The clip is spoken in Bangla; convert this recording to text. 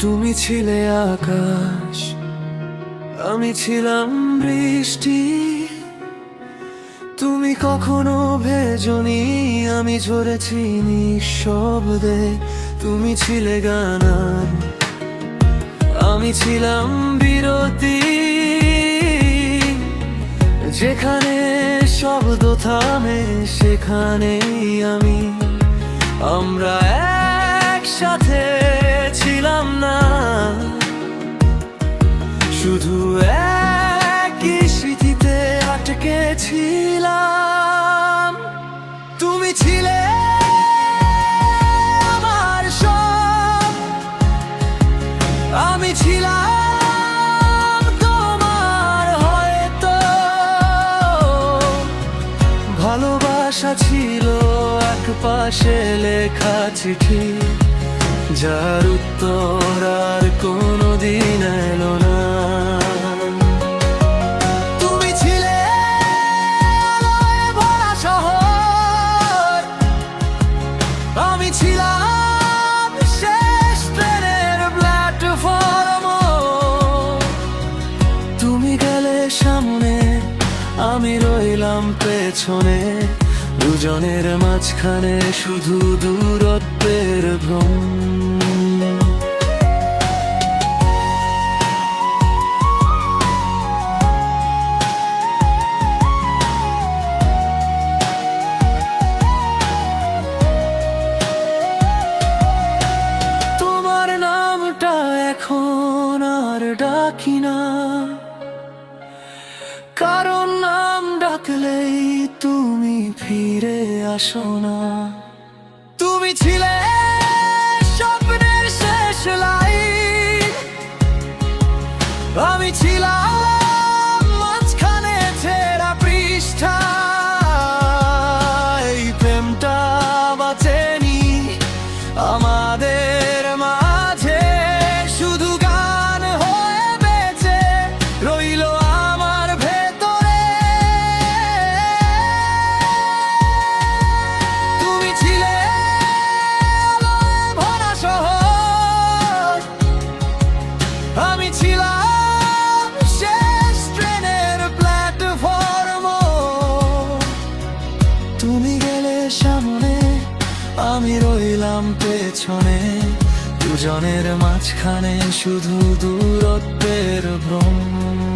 ছিলে আকাশ, আমি ছিলাম বৃষ্টি। তুমি কখনো ভেজনি, আমি ঝরেছি নিঃশব্দে। তুমি ছিলে গানার, আমি ছিলাম বিরতি। যেখানে শব্দ থামে, সেখানেই আমি। আমরা একসাথে ছিলাম, তুমি ছিলে আমার সব। আমি ছিলাম তোমার হয়তো। ভালোবাসা ছিল এক পাশে লেখা চিঠি, যার উত্তর আর কোনোদিন এলো না। আমি রইলাম পেছনে দুজনের মাঝখানে শুধু দূরত্বের ভ্রম। তোমার নামটা এখন আর নাম ডাকলেই তুমি ফিরে আসো না। তুমি ছিলে স্বপ্নের শেষ লাই আমি ছিলাম আমি রইলাম পেছনে দুজনের মাঝখানে শুধু দূরত্বের ভ্রম।